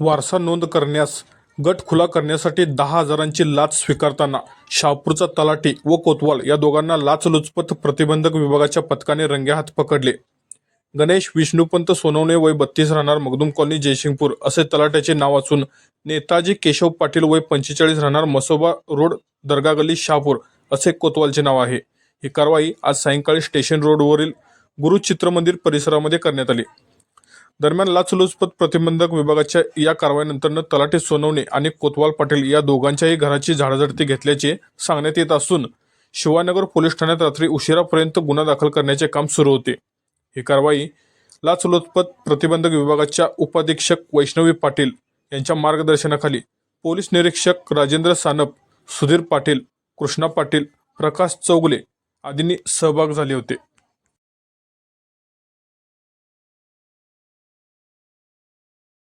वारसा नोंद करण्यास गट खुला करण्यासाठी दहा हजारांची लाच स्वीकारताना शहापूरचा तलाठी व कोतवाल या दोघांना लाचलुचपत प्रतिबंधक विभागाच्या पथकाने रंगेहात पकडले. गणेश विष्णुपंत सोनवणे वय बत्तीस राहणार मगदूम कॉलनी जयसिंगपूर असे तलाट्याचे नाव असून नेताजी केशव पाटील वय पंचेचाळीस राहणार मसोबा रोड दर्गा गल्ली शहापूर असे कोतवालचे नाव आहे. ही कारवाई आज सायंकाळी स्टेशन रोडवरील गुरुचित्रमंदिर परिसरामध्ये करण्यात आली. दरम्यान लाचलुचपत प्रतिबंधक विभागाच्या या कारवाईनंतर तलाठी सोनवणे आणि कोतवाल पाटील या दोघांच्याही घराची झाडाझडती घेतल्याचे सांगण्यात येत असून शिवानगर पोलीस ठाण्यात रात्री उशिरापर्यंत गुन्हा दाखल करण्याचे काम सुरू होते. ही कारवाई लाचलुचपत प्रतिबंधक विभागाच्या उपाधीक्षक वैष्णवी पाटील यांच्या मार्गदर्शनाखाली पोलीस निरीक्षक राजेंद्र सानप सुधीर पाटील कृष्णा पाटील प्रकाश चौगले आदींनी सहभाग झाले होते.